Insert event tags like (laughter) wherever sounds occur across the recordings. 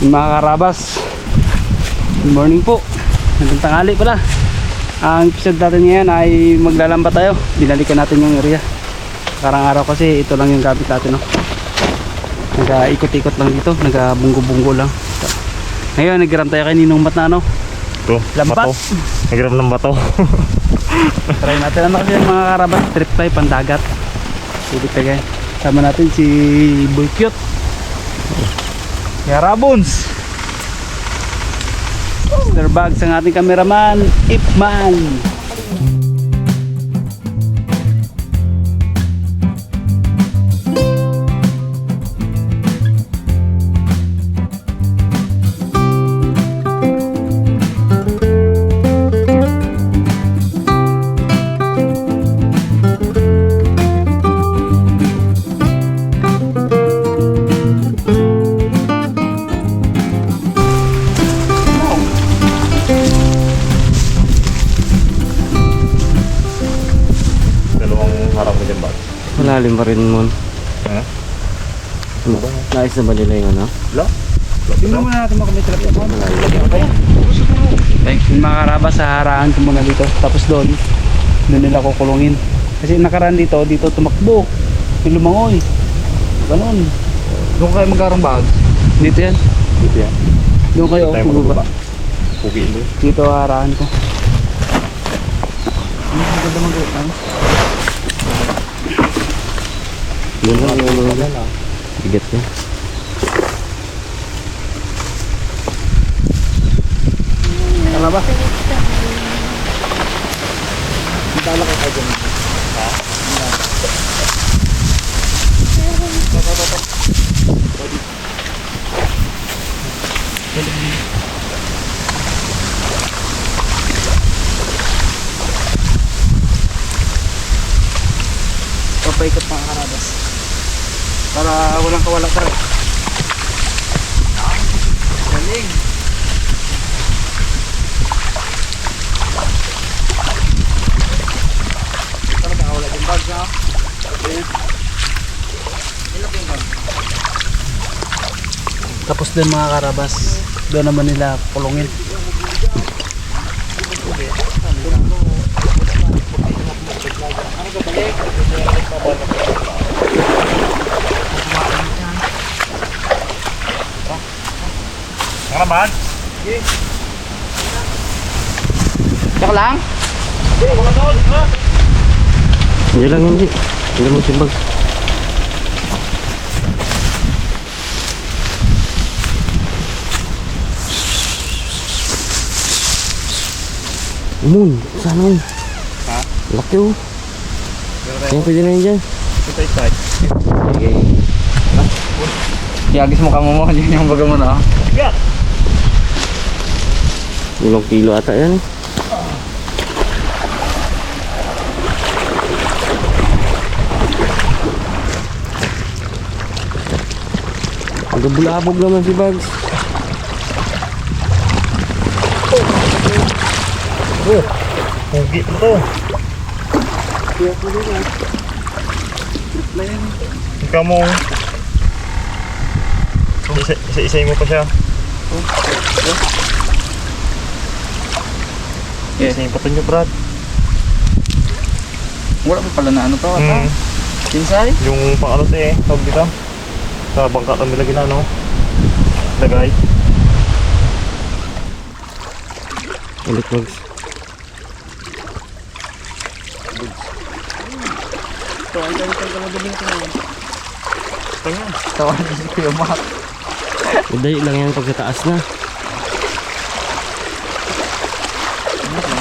Yung mga karabas. Good morning po. Magandang tanghali pala. Ang episode natin ngayon ay maglalamba tayo. Binalikan natin yung area. Karang araw kasi ito lang yung gamit natin. No? Nag-ikot-ikot lang dito. Nag-bunggo-bunggo lang. Ngayon, nagiram tayo kay Ninong Mat na ano. Ito, Lambat. bato. Nagiram ng bato. (laughs) Try natin ano kasi yung mga karabas. Trip tayo, pandagat. Sige tayo. Sama natin si Boy Cute. Kaya Rabons. Mr. Bags ang ating kameraman, Ipman. Pa rin mo. Ha? Nais na ba nila yung ano? Wala. Tingnan muna natin mga kami telephone. Malalim. Okay, yung mga karabas sa haraan ko muna dito. Tapos doon, doon nila kukulungin. Kasi nakaraan dito, dito tumakbo. Yung lumangoy. Ganon. Doon kayo magkarang bag. Dito yan. Dito yan. Doon kayo, bubaba. magbaba. Pugi doon. Dito haraan ko. Yun lang yung ano. Bigat niya. Karabas. Papaikot mga karabas. Para walang kawala rin. Galing. Talaga wala din bag na. Tapos din mga karabas, doon naman nila kulungin. Ang naman. Tsaka lang? Hindi lang hindi. Hindi mo simbag. Moon, sana yun. Ha? Laki oh. Kaya pwede na yun dyan. Ito isa. Okay. Yagis mo ka mo mo. (laughs) Yun yung baga mo na. Yeah. Ilang kilo ata yan. Nagabulabog naman si Bugs. Pugi mo to. Ikaw mo. Isa, isa, isay mo pa siya. Yeah. Isay pa to niyo, Brad. Wala pa pala na ano to. Ata. Mm. Kinsay? Yung pang ano to eh. Tawag dito. Sa bangka kami lagi na, no? Lagay. Ulit Bugs. Tawa na si Kuya Mac. Uday lang yan pagkataas na.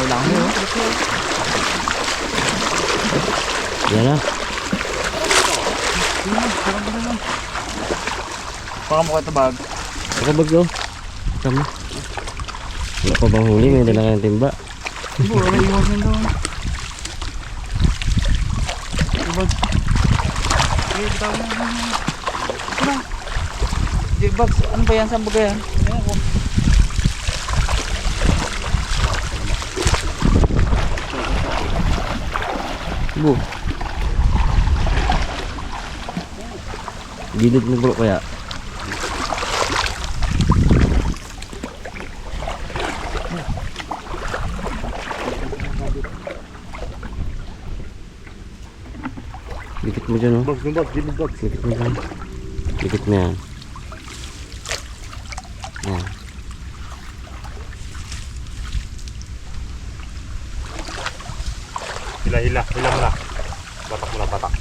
Ano lang yun? Yan na. Baka mo ito bag. Ako Bugs oh. Tama. Wala pa bang huli? May dala kayong timba. Siguro na iwas yun doon. Bag. Di bag, ano ba yan? Saan ba yan? Bu. Gilid mo bro kaya. Dikit mo dyan oh. Dikit mo dyan. Dikit mo yan. Hila, hila, hila mo na. Batak mo na, batak.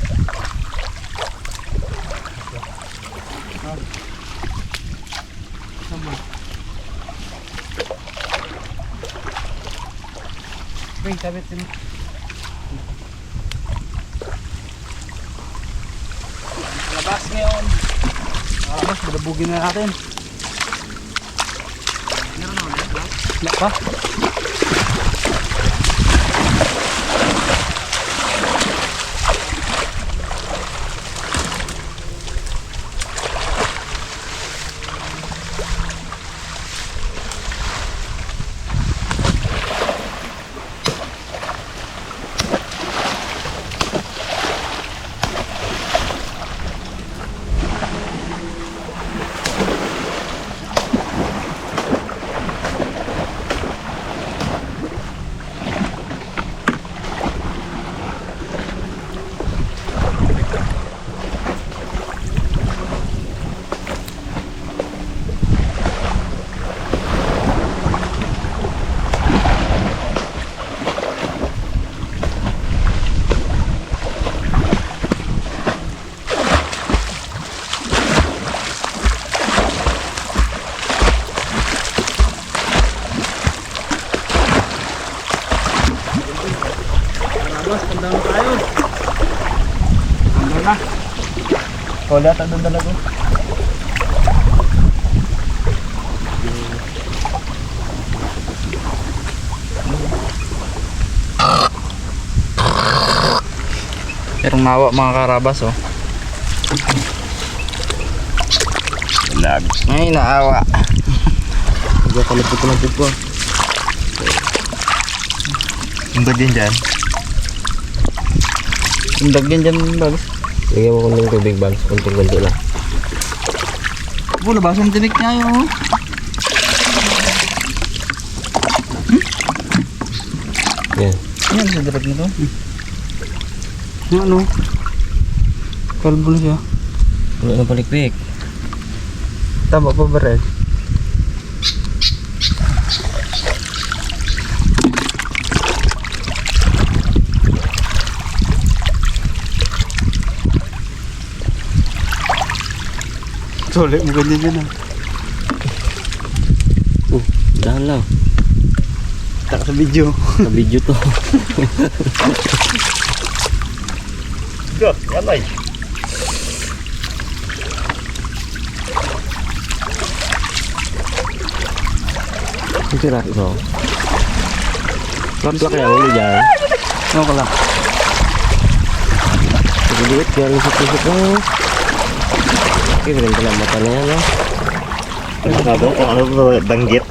Spring, sabit din. Labas ngayon. Labas, balabugin na natin. Wala pa. Labas, tanda na tayo. Tanda na. Wala, tanong dalago. Merong nawa mga karabas oh. Lag. Ay, naawa. Huwag ka lapit-lapit po. Hindi din dyan. Indag din dyan, bagus. Lagyan mo konting tubig bags. Konting-konti lang. Wala ba? Saan tinik niya yun? Yan. Yan sa direct nito. Yung ano? Kalbo na siya. Wala na palikpik. Tama pa ba rin? Sulit mo ganyan yan ah. Uh, dahan lang. Taka sa video. Sa video to. Go, yalay. Ang sira ito. Plak-plak kaya ulo dyan. Ka lang? Pagkaliit, kaya ko. Okay, rin pala ang mata na yan, no? Ano kung ano to, danggit.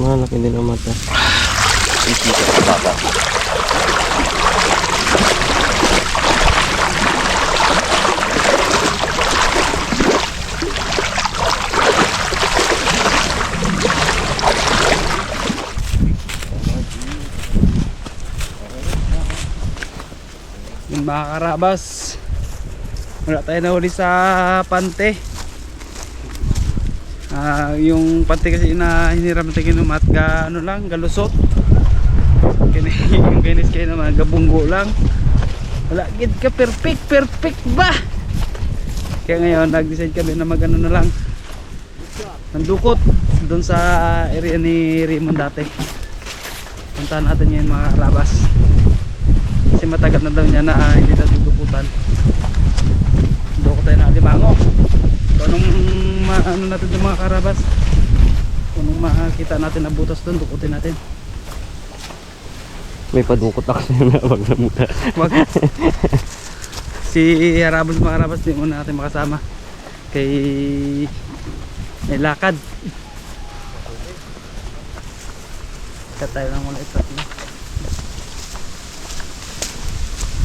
Malaki din ang mata. Ikita sa bata. Yung mga karabas. Wala tayo nahuli sa pante. Ah, yung pante kasi na hiniram natin kinumat ga ano lang, galusot. Kini (laughs) yung kinis kayo naman gabunggo lang. Wala gid ka perfect, perfect ba? Kaya ngayon nag-decide kami na magano na lang. Nandukot doon sa area ni Raymond dati. Puntahan natin ngayon mga karabas kasi matagal na daw niya na ah, hindi na dudukutan alimango so ma ano natin yung mga karabas? Kung anong makakita natin na butas doon dukutin natin. May padukot ako sa na wag na muna. wag. (laughs) Si Harabos mga karabas di muna natin makasama. Kay may lakad. Kat tayo lang muna ito.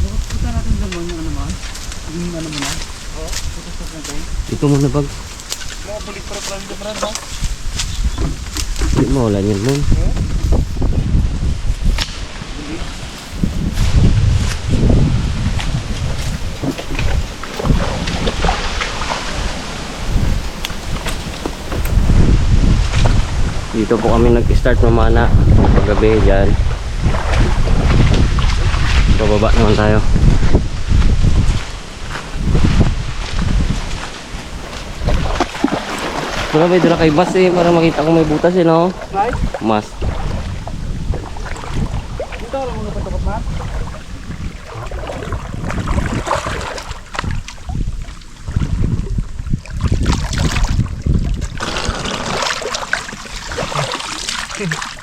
Punta natin doon mo yung ano mo yung ito mo na bag. Mga bulik para plan ka brad, ha? Hindi mo, wala niyan mo. Dito po kami nag-start mamana paggabi dyan. Pababa naman tayo. Wala ba dala kay Bas eh para makita kung may butas eh no? Right? Mas. Dito lang muna patukot na.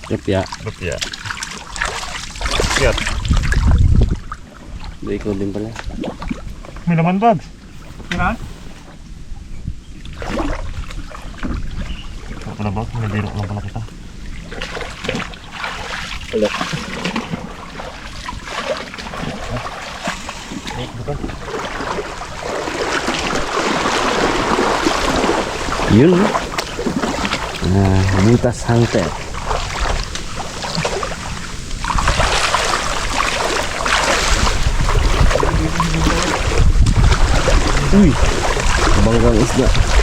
Yapya. Rupya. Yat. Do ikaw din pala. May laman bags. Yan. Na ba? May biro lang pala kita. Wala. Ay, buka. Yun. Ah, butas hunter. Uy, banggang isda.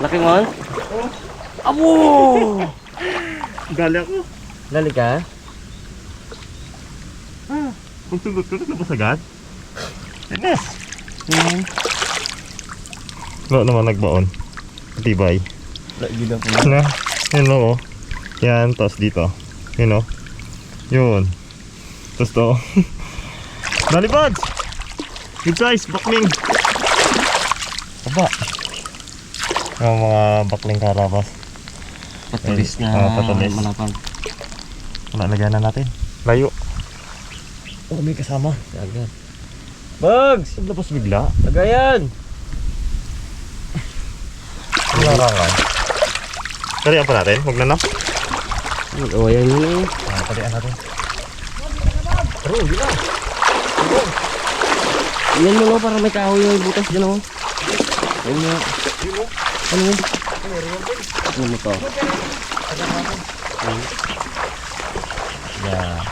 Laki mo? Abo! Gali ako. Lali ka? Kung sugot ko, naglabas agad. Fitness. Hmm. No, naman nagbaon. Tibay. Lagi na po. Na, yun oh. Yan, tapos dito. Yun oh. Yun. Tapos to. (laughs) Dali buds! Good size, bakling. Aba. Yung mga bakling karabas. Patulis na Ah, patulis. malapang. Wala, lagyan na natin. Layo. Oh, may kasama. Agad. Bugs! Naglabas bigla. Lagayan! Larangan. Tarihan pa natin, huwag na na. Oh, yan yun eh. Ah, tarihan natin. Yan mo no, para may kahoy yung butas dyan oh. Yan mo. Ano yun? Ano mo to? Yeah.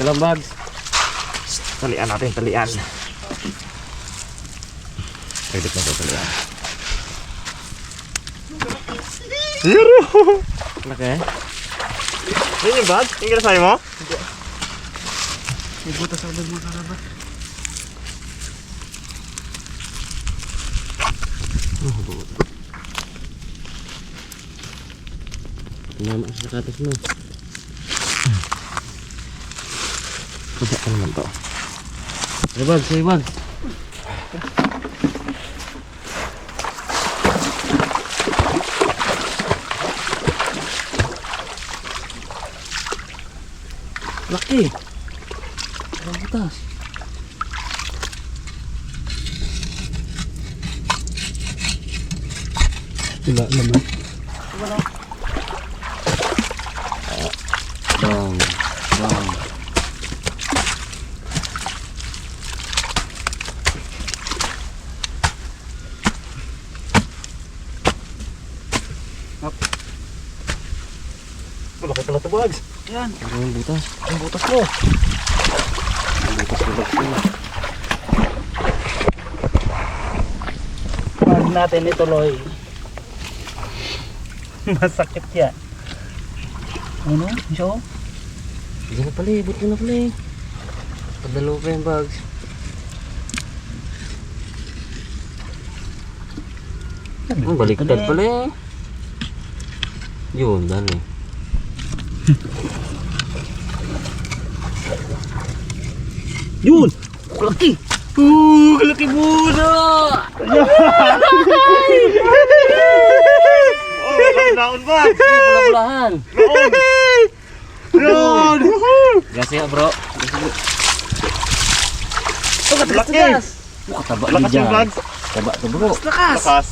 Dalang bags. Talian natin, talian. Pwede na ito, talian. Laki eh. Yun yung bag? Yung kinasay mo? May butas ako doon mga karaba. Tumama sa katas mo. Kuda ka naman to. Say bags, say Laki. Ang butas. Wala naman. Bang. Bang. Malaki pala ito bags. Yan. Yung butas? Ang butas mo. Ang butas mo. Pag natin ituloy. (laughs) Masakit yan. Ano? Siya Hindi na pala eh. Buti na pala eh. Padalo pa yung bags. Ang baliktad pala eh. Yun, dali. (laughs) Yun! Laki! Uh, laki muna! Oh, walang naon bags. Pula-pulahan. Yun! Gasi ya bro. Laki! Makataba Lakas yung bags. Taba to bro. Lakas! Lakas.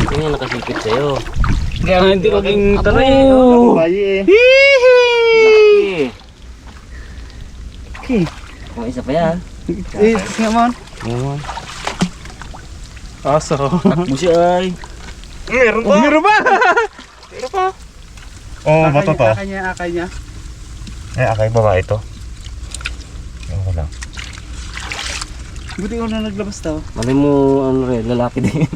Ito yung nakasipit sa'yo. Kaya nga hindi ko king taray. Abo! Bayi eh. Laki. Okay. Oh, isa pa yan. Eh, nga man. Oo. Aso. Takbo siya ay. Meron pa. Meron ba? Meron pa. Oh, bato to. Akay niya, akay niya. Eh, akay babae to. Ano ko lang. Buti ko na naglabas to. Mali mo, ano rin, lalaki din. (laughs)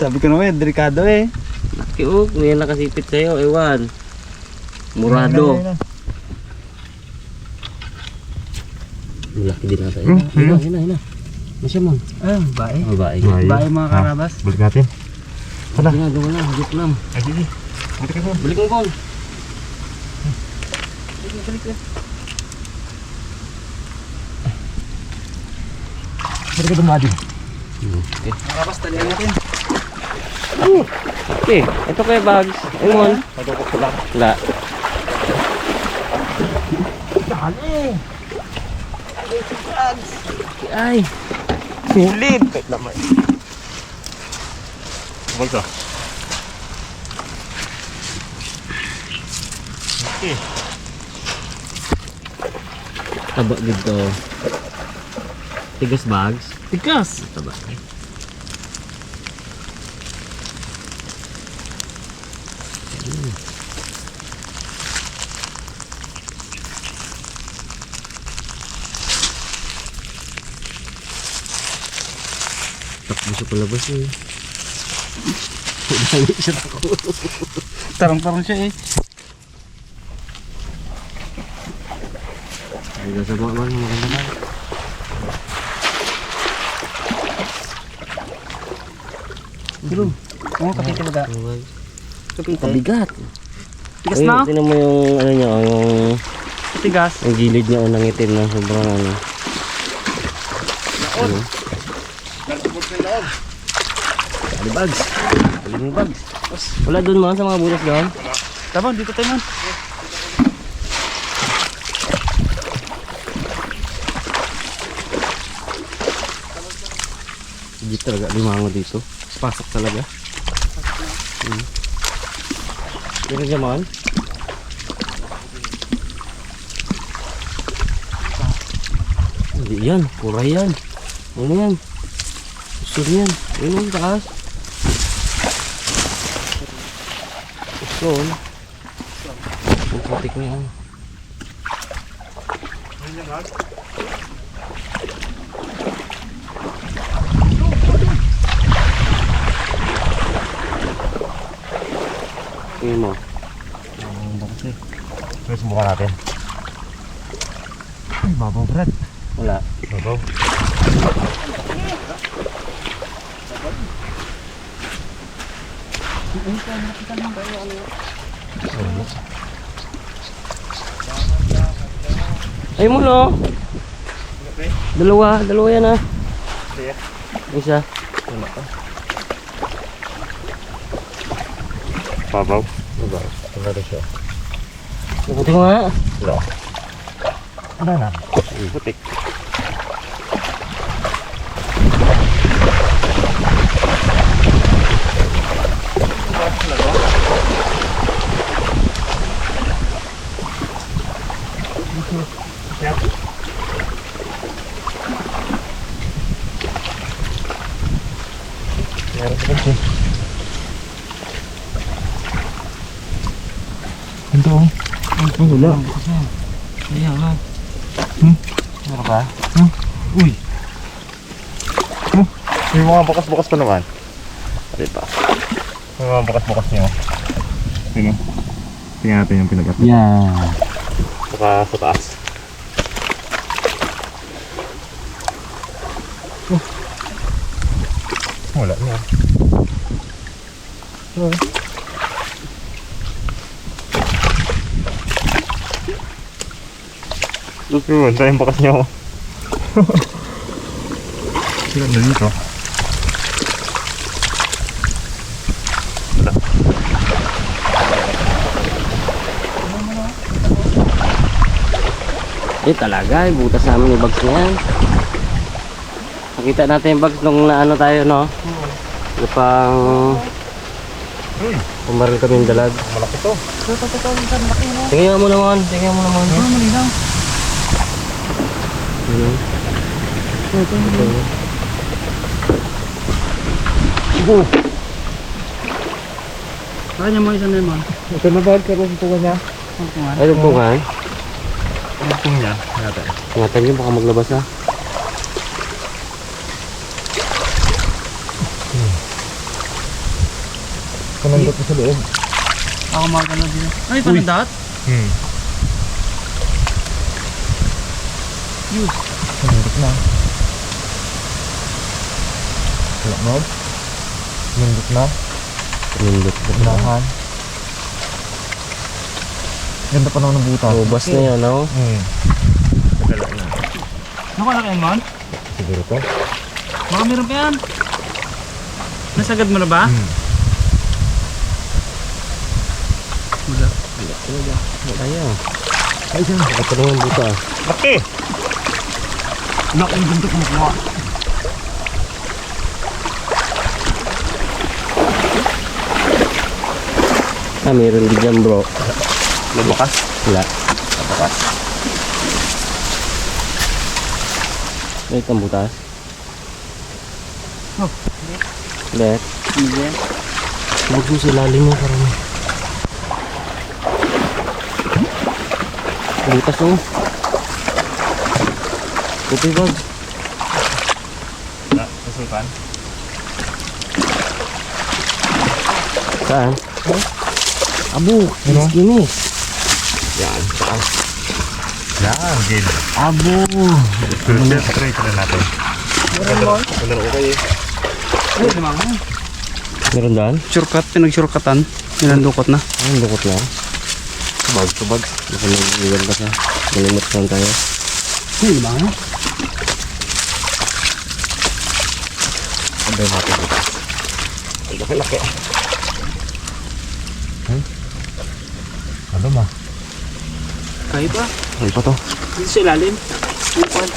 Sabi ko naman, delikado eh. Laki oh, may nakasipit sa'yo, ewan. Murado. Laki din nata. Hmm, Ina, ina, ina, ina. Masya mo. Ah, bae. Babae. Bae. Bae mga Ah. karabas. Balik natin. Hala. Ina, doon na, higit lang. Ay, sige. Balik ka Balik mo, Bon. Balik ka dumadi. Okay. Karabas, talihan natin. Okay, ito kay Bags. Ewan. Madukot ko lang. Wala. Ay. Sulit! Kahit lamay. Balik ka. Okay. Taba dito. Tigas bags. Tikas. Taba. Takbo siya palabas eh. Dali siya takbo. Tarang-tarang siya eh. Ay, sa mga mga maganda na. Pero, oh, pati talaga. Pabigat. Tigas na? Tingnan mo yung ano niya, oh, yung, Tigas. yung gilid niya oh, nangitim na sobrang ano. Ano? Dali bags. Mo bags. Wala doon mga sa mga butas doon. Tama, dito tayo man. Hindi talaga limango dito. Pasok talaga. Hmm. Pero naman. Hindi yan. Pura yan. Ano yan? Gusto yan. Ano yung taas? Gusto. Ang putik niya. Tingin mo. Sige, subukan natin. Ay, babaw, Brad. Wala. Babaw. Ay mo no. Dalawa, dalawa yan ah. Isa. Babaw. Babaw. Wala na siya. Buti ko nga. Wala. Wala na. Putik. Meron pa kasi. Ito. Ay, wala. Ayan, no. Meron pa? Uy. Oh, may mga bukas-bukas pa naman. Ano pa? May mga bukas-bukas niyo. Sino? Tingnan natin yung pinagat. Yan. Saka sa taas. Oh. Wala na. Look yun, tayong bakas niyo. (laughs) Sila na dito. Eh talaga, eh, butas namin yung bags na yan. Nakita natin yung bags nung naano tayo, no? Ano pang Uy, pumaril kami yung dalag. malaki to. Ito, ito, ito, laki mo. Tingnan mo naman, tingnan mo naman. Ano, malinaw. Ano? Ito, ito. Kaya niya mo isang lemon. Ito na ba? Kaya kung tungan niya. Nga. Ay. Ang tung niya. Natin. Ingatan nyo, baka maglabas ha. Mo sa loob. Ako magano din. Ay, panindot? Hmm. Kanandot na. Wala mo? Kanandot na. Nindot. Unahan. Ganda pa naman ng buta. Ubas na yun, no? Hmm. Tagala na. Naku, laki lemon? Siguro to. Baka meron pa yan. Nasagad mo na ba? Hmm. Ayaw. Ay, siya. Baka pa naman buta. Laki! Laki yung ganda kumukuha. Ah, meron din dyan bro. Lumakas. Wala. Lumakas. Wait, ang butas. Oh. Let. Yan? Huwag mo sa ilalim mo parang. Butas oh. Puti bag. Na, susukan. Saan? Abo, Ano? kinis. Yan. Saan? Yan, gil. Abo. Try, try, try natin. Meron mo? Meron okay eh. Ay, lemon. Meron daan? Shortcut, pinag-shortcutan. Nilandukot na. Ay, lukot lang. Subag, subag. Nag-iwan ka sa. Malimot lang tayo. Ay, lemon. Anday natin dito. Ang laki-laki. Hmm? Ano ma? Kahit pa. Ano pa to? Dito sa ilalim. Upan.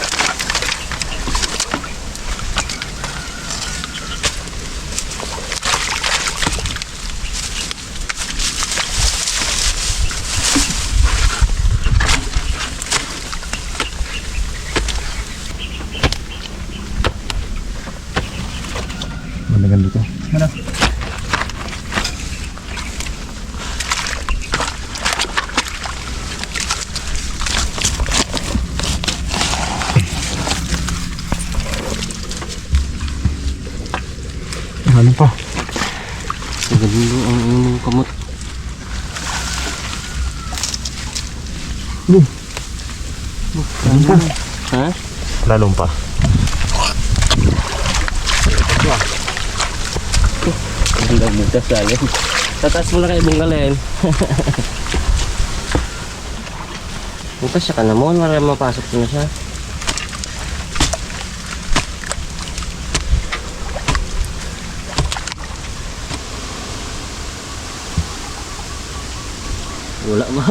Pa? Ha? Lalong pa. Ang butas lalim. Tataas mo na kayo bunggalin. Butas siya ka naman. Wala mapasok na siya. Wala ba?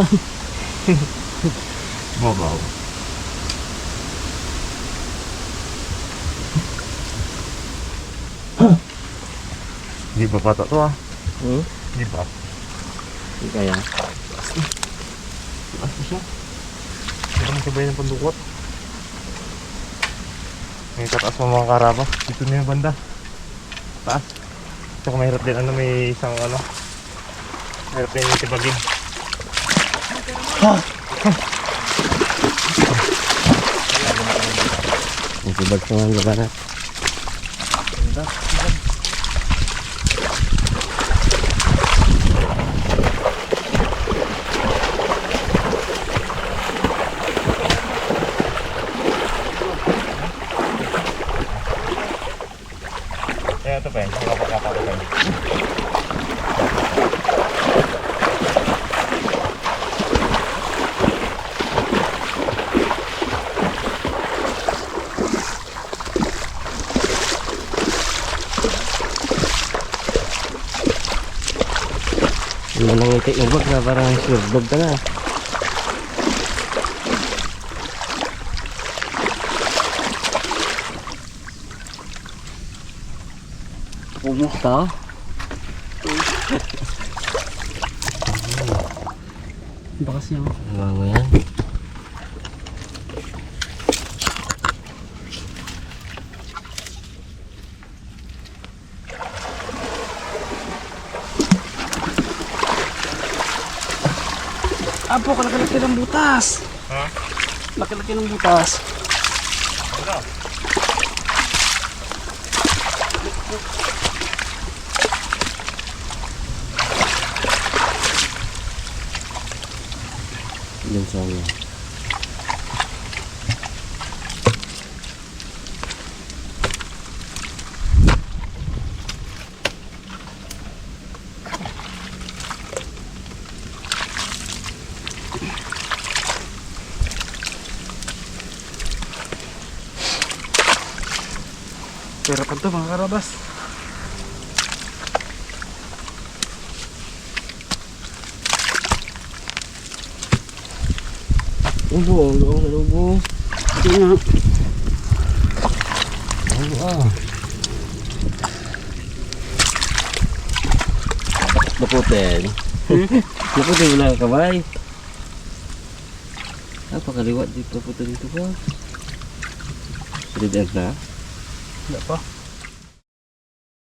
Babaw. Hindi pa pata to ah. Hmm? Hindi pa. Hindi kaya. Taas na siya. Hindi mo sabay ng pandukot. May tataas mo mga karaba. Dito na yung banda. Taas. Kung mahirap din ano may isang ano. Mahirap din yung tibagin. Ang tibag sa mga labanat. Kaya ito pa yun. Wala pa kapapagay. Ano nang ngiti yung bag na parang sure dog ka na. Kumusta? Bakas niya. oh. Mga yan. Apo, kalaki-laki ng butas. Ha? Laki-laki ng butas. To mga karabas. Ubo, ubo, ubo, ubo. Nga. Ubo ah. Naputin. Naputin (laughs) mo lang ang kamay. Napakaliwat dito naputin dito ba? Ready end na? Wala pa.